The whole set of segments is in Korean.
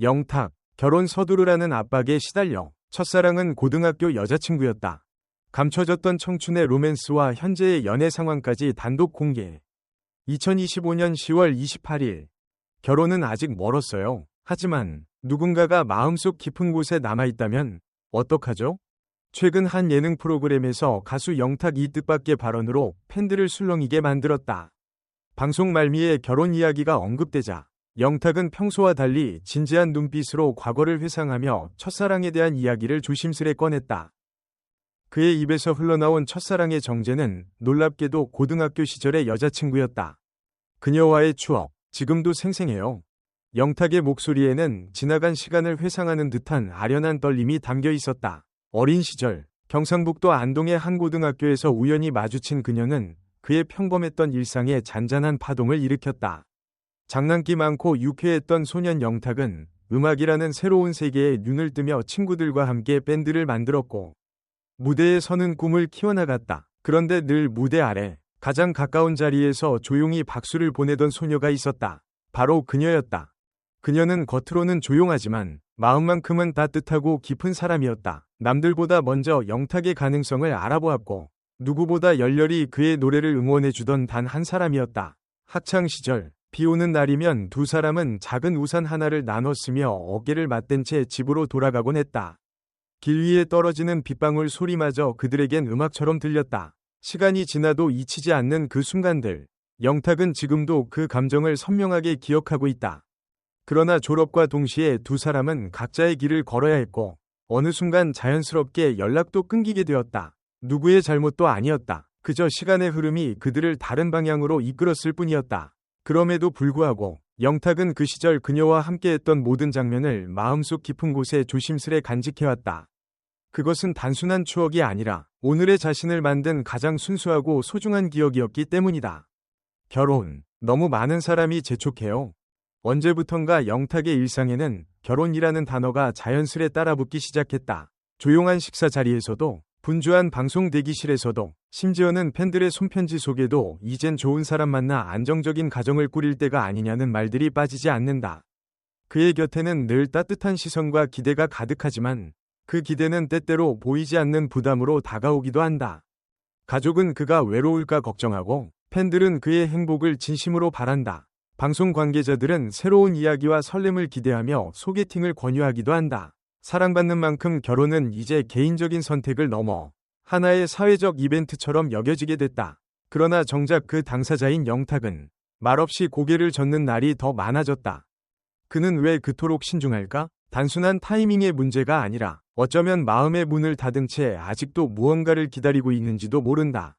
영탁, 결혼 서두르라는 압박에 시달려 첫사랑은 고등학교 여자친구였다. 감춰졌던 청춘의 로맨스와 현재의 연애 상황까지 단독 공개. 2025년 10월 28일. 결혼은 아직 멀었어요. 하지만 누군가가 마음속 깊은 곳에 남아있다면 어떡하죠? 최근 한 예능 프로그램에서 가수 영탁 이 뜻밖의 발언으로 팬들을 술렁이게 만들었다. 방송 말미에 결혼 이야기가 언급되자 영탁은 평소와 달리 진지한 눈빛으로 과거를 회상하며 첫사랑에 대한 이야기를 조심스레 꺼냈다. 그의 입에서 흘러나온 첫사랑의 정제는 놀랍게도 고등학교 시절의 여자친구였다. 그녀와의 추억, 지금도 생생해요. 영탁의 목소리에는 지나간 시간을 회상하는 듯한 아련한 떨림이 담겨 있었다. 어린 시절, 경상북도 안동의 한 고등학교에서 우연히 마주친 그녀는 그의 평범했던 일상에 잔잔한 파동을 일으켰다. 장난기 많고 유쾌했던 소년 영탁은 음악이라는 새로운 세계에 눈을 뜨며 친구들과 함께 밴드를 만들었고 무대에 서는 꿈을 키워나갔다. 그런데 늘 무대 아래 가장 가까운 자리에서 조용히 박수를 보내던 소녀가 있었다. 바로 그녀였다. 그녀는 겉으로는 조용하지만 마음만큼은 따뜻하고 깊은 사람이었다. 남들보다 먼저 영탁의 가능성을 알아보았고 누구보다 열렬히 그의 노래를 응원해주던 단 한 사람이었다. 학창 시절 비 오는 날이면 두 사람은 작은 우산 하나를 나눠 쓰며 어깨를 맞댄 채 집으로 돌아가곤 했다. 길 위에 떨어지는 빗방울 소리마저 그들에겐 음악처럼 들렸다. 시간이 지나도 잊히지 않는 그 순간들. 영탁은 지금도 그 감정을 선명하게 기억하고 있다. 그러나 졸업과 동시에 두 사람은 각자의 길을 걸어야 했고 어느 순간 자연스럽게 연락도 끊기게 되었다. 누구의 잘못도 아니었다. 그저 시간의 흐름이 그들을 다른 방향으로 이끌었을 뿐이었다. 그럼에도 불구하고 영탁은 그 시절 그녀와 함께했던 모든 장면을 마음속 깊은 곳에 조심스레 간직해왔다. 그것은 단순한 추억이 아니라 오늘의 자신을 만든 가장 순수하고 소중한 기억이었기 때문이다. 결혼. 너무 많은 사람이 재촉해요. 언제부턴가 영탁의 일상에는 결혼이라는 단어가 자연스레 따라붙기 시작했다. 조용한 식사 자리에서도 분주한 방송 대기실에서도 심지어는 팬들의 손편지 속에도 이젠 좋은 사람 만나 안정적인 가정을 꾸릴 때가 아니냐는 말들이 빠지지 않는다. 그의 곁에는 늘 따뜻한 시선과 기대가 가득하지만 그 기대는 때때로 보이지 않는 부담으로 다가오기도 한다. 가족은 그가 외로울까 걱정하고 팬들은 그의 행복을 진심으로 바란다. 방송 관계자들은 새로운 이야기와 설렘을 기대하며 소개팅을 권유하기도 한다. 사랑받는 만큼 결혼은 이제 개인적인 선택을 넘어 하나의 사회적 이벤트처럼 여겨지게 됐다. 그러나 정작 그 당사자인 영탁은 말없이 고개를 젓는 날이 더 많아졌다. 그는 왜 그토록 신중할까? 단순한 타이밍의 문제가 아니라 어쩌면 마음의 문을 닫은 채 아직도 무언가를 기다리고 있는지도 모른다.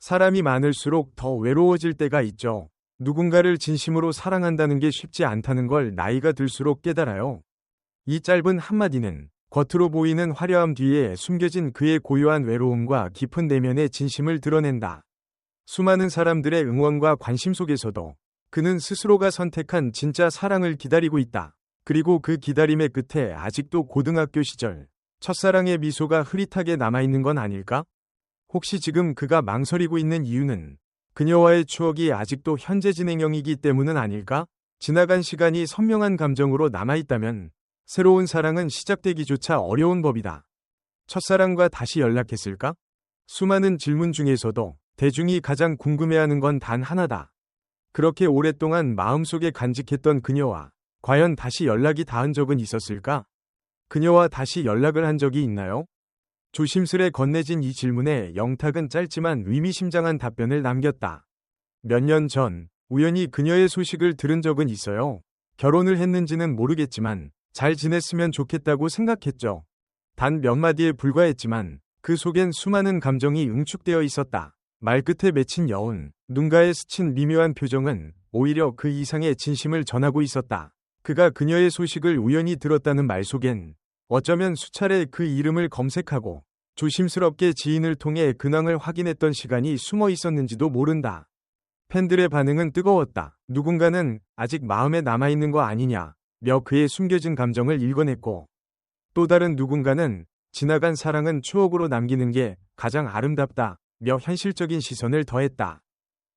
사람이 많을수록 더 외로워질 때가 있죠. 누군가를 진심으로 사랑한다는 게 쉽지 않다는 걸 나이가 들수록 깨달아요. 이 짧은 한마디는 겉으로 보이는 화려함 뒤에 숨겨진 그의 고요한 외로움과 깊은 내면의 진심을 드러낸다. 수많은 사람들의 응원과 관심 속에서도 그는 스스로가 선택한 진짜 사랑을 기다리고 있다. 그리고 그 기다림의 끝에 아직도 고등학교 시절 첫사랑의 미소가 흐릿하게 남아있는 건 아닐까? 혹시 지금 그가 망설이고 있는 이유는 그녀와의 추억이 아직도 현재 진행형이기 때문은 아닐까? 지나간 시간이 선명한 감정으로 남아있다면 새로운 사랑은 시작되기조차 어려운 법이다. 첫사랑과 다시 연락했을까? 수많은 질문 중에서도 대중이 가장 궁금해하는 건 단 하나다. 그렇게 오랫동안 마음속에 간직했던 그녀와 과연 다시 연락이 닿은 적은 있었을까? 그녀와 다시 연락을 한 적이 있나요? 조심스레 건네진 이 질문에 영탁은 짧지만 의미심장한 답변을 남겼다. 몇 년 전 우연히 그녀의 소식을 들은 적은 있어요. 결혼을 했는지는 모르겠지만 잘 지냈으면 좋겠다고 생각했죠. 단 몇 마디에 불과했지만 그 속엔 수많은 감정이 응축되어 있었다. 말끝에 맺힌 여운, 눈가에 스친 미묘한 표정은 오히려 그 이상의 진심을 전하고 있었다. 그가 그녀의 소식을 우연히 들었다는 말 속엔 어쩌면 수차례 그 이름을 검색하고 조심스럽게 지인을 통해 근황을 확인했던 시간이 숨어 있었는지도 모른다. 팬들의 반응은 뜨거웠다. 누군가는 아직 마음에 남아있는 거 아니냐. 며 그의 숨겨진 감정을 읽어냈고 또 다른 누군가는 지나간 사랑은 추억으로 남기는 게 가장 아름답다 며 현실적인 시선을 더했다.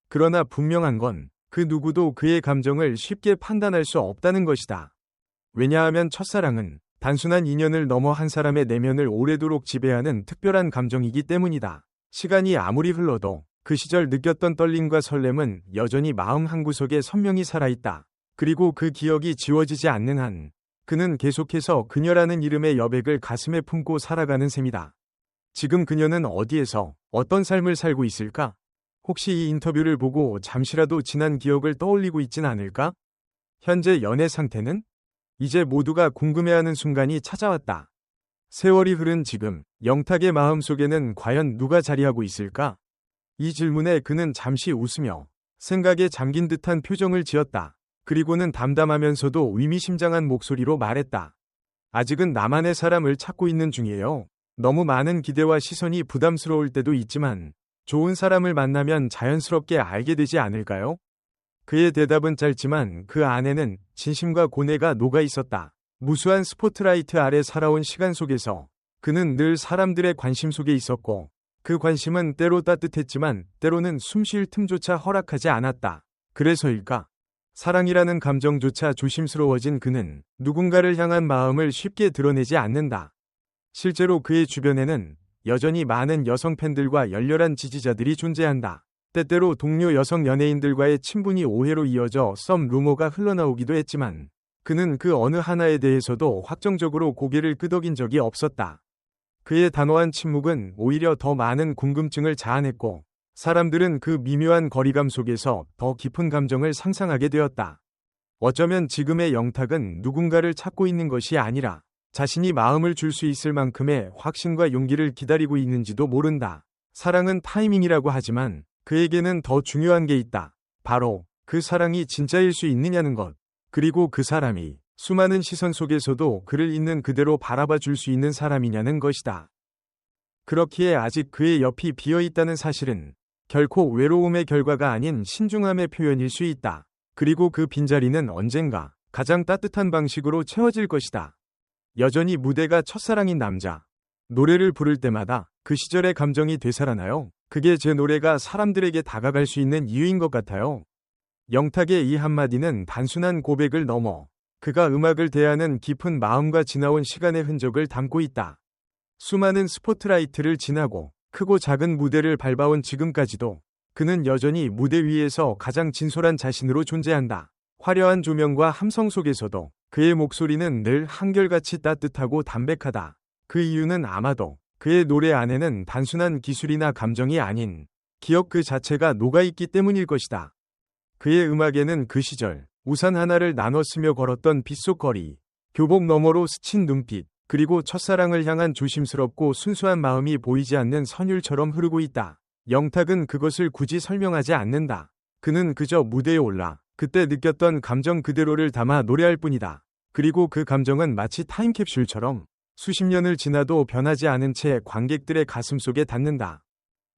그러나 분명한 건 그 누구도 그의 감정을 쉽게 판단할 수 없다는 것이다. 왜냐하면 첫사랑은 단순한 인연을 넘어 한 사람의 내면을 오래도록 지배하는 특별한 감정이기 때문이다. 시간이 아무리 흘러도 그 시절 느꼈던 떨림과 설렘은 여전히 마음 한구석에 선명히 살아있다. 그리고 그 기억이 지워지지 않는 한 그는 계속해서 그녀라는 이름의 여백을 가슴에 품고 살아가는 셈이다. 지금 그녀는 어디에서 어떤 삶을 살고 있을까? 혹시 이 인터뷰를 보고 잠시라도 지난 기억을 떠올리고 있진 않을까? 현재 연애 상태는? 이제 모두가 궁금해하는 순간이 찾아왔다. 세월이 흐른 지금 영탁의 마음속에는 과연 누가 자리하고 있을까? 이 질문에 그는 잠시 웃으며 생각에 잠긴 듯한 표정을 지었다. 그리고는 담담하면서도 의미심장한 목소리로 말했다. 아직은 나만의 사람을 찾고 있는 중이에요. 너무 많은 기대와 시선이 부담스러울 때도 있지만 좋은 사람을 만나면 자연스럽게 알게 되지 않을까요? 그의 대답은 짧지만 그 안에는 진심과 고뇌가 녹아 있었다. 무수한 스포트라이트 아래 살아온 시간 속에서 그는 늘 사람들의 관심 속에 있었고 그 관심은 때로 따뜻했지만 때로는 숨 쉴 틈조차 허락하지 않았다. 그래서일까? 사랑이라는 감정조차 조심스러워진 그는 누군가를 향한 마음을 쉽게 드러내지 않는다. 실제로 그의 주변에는 여전히 많은 여성 팬들과 열렬한 지지자들이 존재한다. 때때로 동료 여성 연예인들과의 친분이 오해로 이어져 썸 루머가 흘러나오기도 했지만 그는 그 어느 하나에 대해서도 확정적으로 고개를 끄덕인 적이 없었다. 그의 단호한 침묵은 오히려 더 많은 궁금증을 자아냈고 사람들은 그 미묘한 거리감 속에서 더 깊은 감정을 상상하게 되었다. 어쩌면 지금의 영탁은 누군가를 찾고 있는 것이 아니라 자신이 마음을 줄 수 있을 만큼의 확신과 용기를 기다리고 있는지도 모른다. 사랑은 타이밍이라고 하지만 그에게는 더 중요한 게 있다. 바로 그 사랑이 진짜일 수 있느냐는 것. 그리고 그 사람이 수많은 시선 속에서도 그를 있는 그대로 바라봐 줄 수 있는 사람이냐는 것이다. 그렇기에 아직 그의 옆이 비어 있다는 사실은 결코 외로움의 결과가 아닌 신중함의 표현일 수 있다. 그리고 그 빈자리는 언젠가 가장 따뜻한 방식으로 채워질 것이다. 여전히 무대가 첫사랑인 남자. 노래를 부를 때마다 그 시절의 감정이 되살아나요. 그게 제 노래가 사람들에게 다가갈 수 있는 이유인 것 같아요. 영탁의 이 한마디는 단순한 고백을 넘어 그가 음악을 대하는 깊은 마음과 지나온 시간의 흔적을 담고 있다. 수많은 스포트라이트를 지나고 크고 작은 무대를 밟아온 지금까지도 그는 여전히 무대 위에서 가장 진솔한 자신으로 존재한다. 화려한 조명과 함성 속에서도 그의 목소리는 늘 한결같이 따뜻하고 담백하다. 그 이유는 아마도 그의 노래 안에는 단순한 기술이나 감정이 아닌 기억 그 자체가 녹아있기 때문일 것이다. 그의 음악에는 그 시절 우산 하나를 나눠 쓰며 걸었던 빗속 거리, 교복 너머로 스친 눈빛, 그리고 첫사랑을 향한 조심스럽고 순수한 마음이 보이지 않는 선율처럼 흐르고 있다. 영탁은 그것을 굳이 설명하지 않는다. 그는 그저 무대에 올라 그때 느꼈던 감정 그대로를 담아 노래할 뿐이다. 그리고 그 감정은 마치 타임캡슐처럼 수십 년을 지나도 변하지 않은 채 관객들의 가슴 속에 닿는다.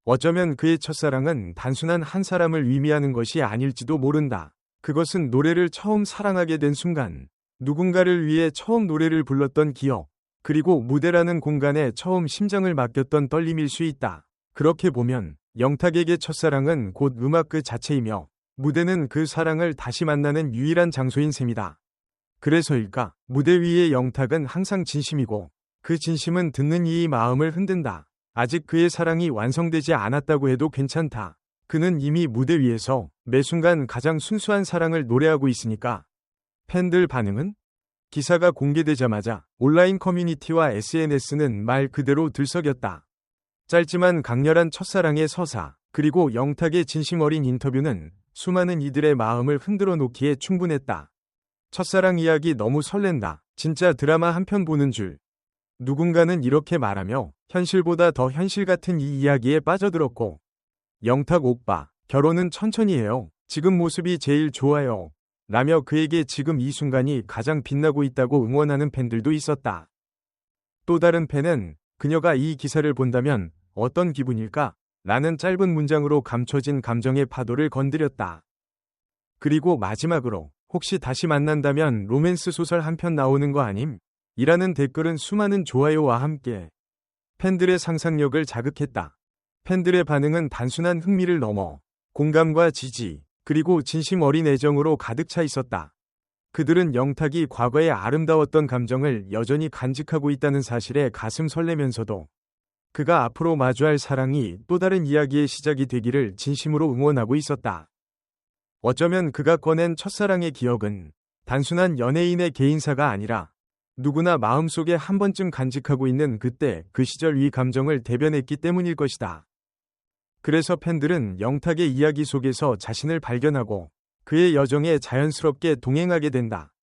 어쩌면 그의 첫사랑은 단순한 한 사람을 의미하는 것이 아닐지도 모른다. 그것은 노래를 처음 사랑하게 된 순간, 누군가를 위해 처음 노래를 불렀던 기억, 그리고 무대라는 공간에 처음 심장을 맡겼던 떨림일 수 있다. 그렇게 보면 영탁에게 첫사랑은 곧 음악 그 자체이며 무대는 그 사랑을 다시 만나는 유일한 장소인 셈이다. 그래서일까 무대 위의 영탁은 항상 진심이고 그 진심은 듣는 이의 마음을 흔든다. 아직 그의 사랑이 완성되지 않았다고 해도 괜찮다. 그는 이미 무대 위에서 매 순간 가장 순수한 사랑을 노래하고 있으니까. 팬들 반응은? 기사가 공개되자마자 온라인 커뮤니티와 SNS는 말 그대로 들썩였다. 짧지만 강렬한 첫사랑의 서사, 그리고 영탁의 진심 어린 인터뷰는 수많은 이들의 마음을 흔들어 놓기에 충분했다. 첫사랑 이야기 너무 설렌다. 진짜 드라마 한 편 보는 줄. 누군가는 이렇게 말하며 현실보다 더 현실 같은 이 이야기에 빠져들었고 영탁 오빠 결혼은 천천히 해요. 지금 모습이 제일 좋아요. 라며 그에게 지금 이 순간이 가장 빛나고 있다고 응원하는 팬들도 있었다. 또 다른 팬은 그녀가 이 기사를 본다면 어떤 기분일까? 라는 짧은 문장으로 감춰진 감정의 파도를 건드렸다. 그리고 마지막으로 혹시 다시 만난다면 로맨스 소설 한 편 나오는 거 아님? 이라는 댓글은 수많은 좋아요와 함께 팬들의 상상력을 자극했다. 팬들의 반응은 단순한 흥미를 넘어 공감과 지지, 그리고 진심 어린 애정으로 가득 차 있었다. 그들은 영탁이 과거에 아름다웠던 감정을 여전히 간직하고 있다는 사실에 가슴 설레면서도 그가 앞으로 마주할 사랑이 또 다른 이야기의 시작이 되기를 진심으로 응원하고 있었다. 어쩌면 그가 꺼낸 첫사랑의 기억은 단순한 연예인의 개인사가 아니라 누구나 마음속에 한 번쯤 간직하고 있는 그때 그 시절 위 감정을 대변했기 때문일 것이다. 그래서 팬들은 영탁의 이야기 속에서 자신을 발견하고 그의 여정에 자연스럽게 동행하게 된다.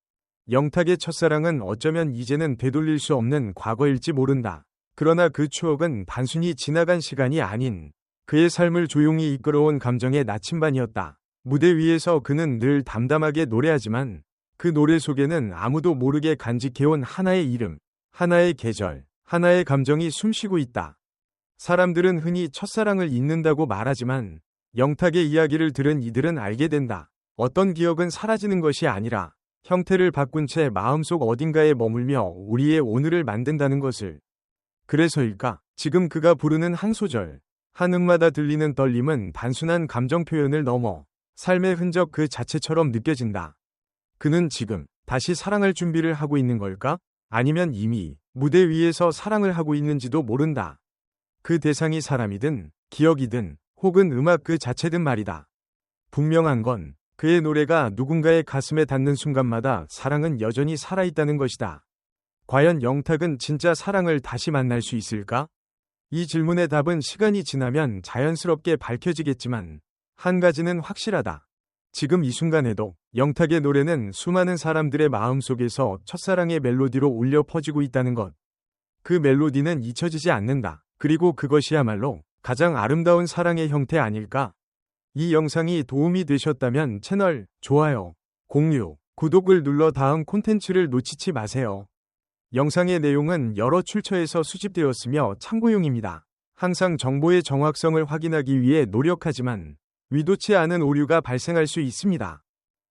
영탁의 첫사랑은 어쩌면 이제는 되돌릴 수 없는 과거일지 모른다. 그러나 그 추억은 단순히 지나간 시간이 아닌 그의 삶을 조용히 이끌어온 감정의 나침반이었다. 무대 위에서 그는 늘 담담하게 노래하지만 그 노래 속에는 아무도 모르게 간직해온 하나의 이름, 하나의 계절, 하나의 감정이 숨쉬고 있다. 사람들은 흔히 첫사랑을 잊는다고 말하지만 영탁의 이야기를 들은 이들은 알게 된다. 어떤 기억은 사라지는 것이 아니라 형태를 바꾼 채 마음속 어딘가에 머물며 우리의 오늘을 만든다는 것을. 그래서일까? 지금 그가 부르는 한 소절, 한 음마다 들리는 떨림은 단순한 감정 표현을 넘어 삶의 흔적 그 자체처럼 느껴진다. 그는 지금 다시 사랑할 준비를 하고 있는 걸까? 아니면 이미 무대 위에서 사랑을 하고 있는지도 모른다. 그 대상이 사람이든 기억이든 혹은 음악 그 자체든 말이다. 분명한 건 그의 노래가 누군가의 가슴에 닿는 순간마다 사랑은 여전히 살아있다는 것이다. 과연 영탁은 진짜 사랑을 다시 만날 수 있을까? 이 질문의 답은 시간이 지나면 자연스럽게 밝혀지겠지만 한 가지는 확실하다. 지금 이 순간에도 영탁의 노래는 수많은 사람들의 마음속에서 첫사랑의 멜로디로 울려 퍼지고 있다는 것. 그 멜로디는 잊혀지지 않는다. 그리고 그것이야말로 가장 아름다운 사랑의 형태 아닐까? 이 영상이 도움이 되셨다면 채널 좋아요, 공유, 구독을 눌러 다음 콘텐츠를 놓치지 마세요. 영상의 내용은 여러 출처에서 수집되었으며 참고용입니다. 항상 정보의 정확성을 확인하기 위해 노력하지만 위도치 않은 오류가 발생할 수 있습니다.